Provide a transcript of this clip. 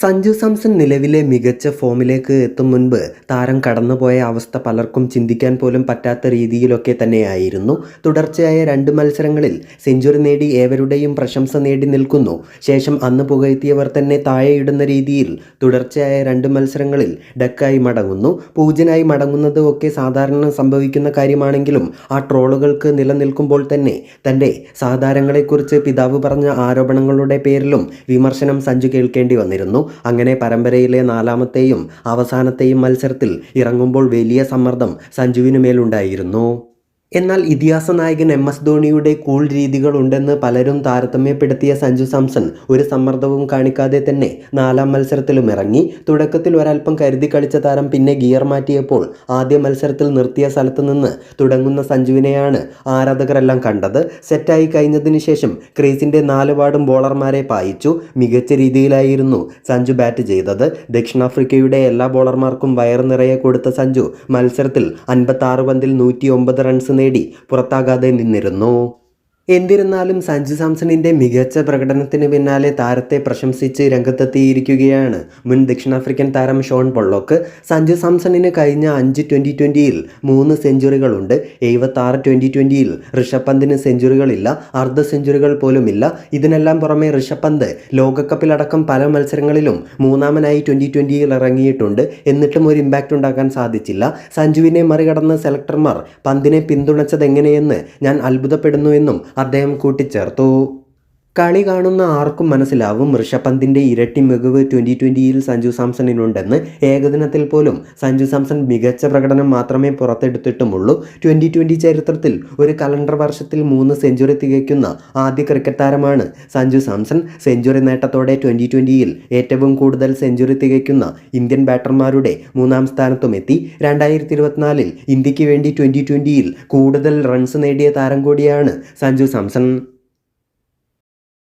സഞ്ജു സാംസൺ നിലവിലെ മികച്ച ഫോമിലേക്ക് എത്തും മുൻപ് താരം കടന്നുപോയ അവസ്ഥ പലർക്കും ചിന്തിക്കാൻ പോലും പറ്റാത്ത രീതിയിലൊക്കെ തന്നെയായിരുന്നു. തുടർച്ചയായ രണ്ട് മത്സരങ്ങളിൽ സെഞ്ചുറി നേടി ഏവരുടെയും പ്രശംസ നേടി നിൽക്കുന്നു. ശേഷം അന്ന് പുകഴ്ത്തിയവർ തന്നെ താഴെയിടുന്ന രീതിയിൽ തുടർച്ചയായ രണ്ട് മത്സരങ്ങളിൽ ഡക്കായി മടങ്ങുന്നു. പൂജനായി മടങ്ങുന്നത് ഒക്കെ സാധാരണ സംഭവിക്കുന്ന കാര്യമാണെങ്കിലും ആ ട്രോളുകൾക്ക് നിലനിൽക്കുമ്പോൾ തന്നെ തന്റെ സാധാരണങ്ങളെക്കുറിച്ച് പിതാവ് പറഞ്ഞ ആരോപണങ്ങളുടെ പേരിലും വിമർശനം സഞ്ജു കേൾക്കേണ്ടി വന്നിരുന്നു. അങ്ങനെ പരമ്പരയിലെ നാലാമത്തെയും അവസാനത്തെയും മത്സരത്തിൽ ഇറങ്ങുമ്പോൾ വലിയ സമ്മർദ്ദം സഞ്ജുവിനു മേലുണ്ടായിരുന്നു എന്നാൽ ഇതിഹാസ നായകൻ എം എസ് ധോണിയുടെ കൂൾ രീതികളുണ്ടെന്ന് പലരും താരതമ്യപ്പെടുത്തിയ സഞ്ജു സാംസൺ ഒരു സമ്മർദ്ദവും കാണിക്കാതെ തന്നെ നാലാം മത്സരത്തിലും ഇറങ്ങി. തുടക്കത്തിൽ ഒരൽപ്പം കരുതി കളിച്ച താരം പിന്നെ ഗിയർ മാറ്റിയപ്പോൾ ആദ്യ മത്സരത്തിൽ നിർത്തിയ സ്ഥലത്ത് നിന്ന് തുടങ്ങുന്ന സഞ്ജുവിനെയാണ് ആരാധകരെല്ലാം കണ്ടത്. സെറ്റായി കഴിഞ്ഞതിന് ശേഷം ക്രീസിന്റെ നാല് വാർഡും ബോളർമാരെ പായിച്ചു. മികച്ച രീതിയിലായിരുന്നു സഞ്ജു ബാറ്റ് ചെയ്തത്. ദക്ഷിണാഫ്രിക്കയുടെ എല്ലാ ബോളർമാർക്കും വയർ നിറയെ കൊടുത്ത സഞ്ജു മത്സരത്തിൽ അൻപത്താറ് പന്തിൽ നൂറ്റി റൺസ് നേടി പുറത്താകാതെ നിന്നിരുന്നു. എന്നിരുന്നാലും സഞ്ജു സാംസണിന്റെ മികച്ച പ്രകടനത്തിന് പിന്നാലെ താരത്തെ പ്രശംസിച്ച് രംഗത്തെത്തിയിരിക്കുകയാണ്. മുൻ ദക്ഷിണാഫ്രിക്കൻ താരം ഷോൺ പൊള്ളോക്ക് സഞ്ജു സാംസണിന് കഴിഞ്ഞ അഞ്ച് ട്വന്റി ട്വന്റിയിൽ മൂന്ന് സെഞ്ചുറികളുണ്ട്. എഴുപത്താറ് ട്വന്റി ട്വന്റിയിൽ ഋഷഭ് പന്തിന് സെഞ്ചുറികളില്ല അർദ്ധ സെഞ്ചുറികൾ പോലുമില്ല. ഇതിനെല്ലാം പുറമെ ഋഷഭ് പന്ത് ലോകകപ്പിലടക്കം പല മത്സരങ്ങളിലും മൂന്നാമനായി ട്വന്റി ട്വന്റിയിൽ ഇറങ്ങിയിട്ടുണ്ട്. എന്നിട്ടും ഒരു ഇമ്പാക്റ്റ് ഉണ്ടാക്കാൻ സാധിച്ചില്ല. സഞ്ജുവിനെ മറികടന്ന് സെലക്ടർമാർ പന്തിനെ പിന്തുണച്ചതെങ്ങനെയെന്ന് ഞാൻ അത്ഭുതപ്പെടുന്നുവെന്നും അദ്ദേഹം കൂട്ടിച്ചേർത്തു. കളി കാണുന്ന ആർക്കും മനസ്സിലാവും. ഋഷഭ് പന്തിന്റെ ഇരട്ടി മികവ് ട്വന്റി ട്വന്റിയിൽ സഞ്ജു സാംസണിനുണ്ടെന്ന് ഏകദിനത്തിൽ പോലും സഞ്ജു സാംസൺ മികച്ച പ്രകടനം മാത്രമേ പുറത്തെടുത്തിട്ടുമുള്ളൂ. ട്വന്റി ട്വന്റി ചരിത്രത്തിൽ ഒരു കലണ്ടർ വർഷത്തിൽ മൂന്ന് സെഞ്ചുറി തികയ്ക്കുന്ന ആദ്യ ക്രിക്കറ്റ് താരമാണ് സഞ്ജു സാംസൺ. സെഞ്ചുറി നേട്ടത്തോടെ ട്വന്റി ട്വന്റിയിൽ ഏറ്റവും കൂടുതൽ സെഞ്ചുറി തികയ്ക്കുന്ന ഇന്ത്യൻ ബാറ്റർമാരുടെ മൂന്നാം സ്ഥാനത്തും എത്തി. രണ്ടായിരത്തി ഇരുപത്തിനാലിൽ ഇന്ത്യയ്ക്ക് വേണ്ടി ട്വന്റി ട്വന്റിയിൽ കൂടുതൽ റൺസ് നേടിയ താരം കൂടിയാണ് സഞ്ജു സാംസൺ.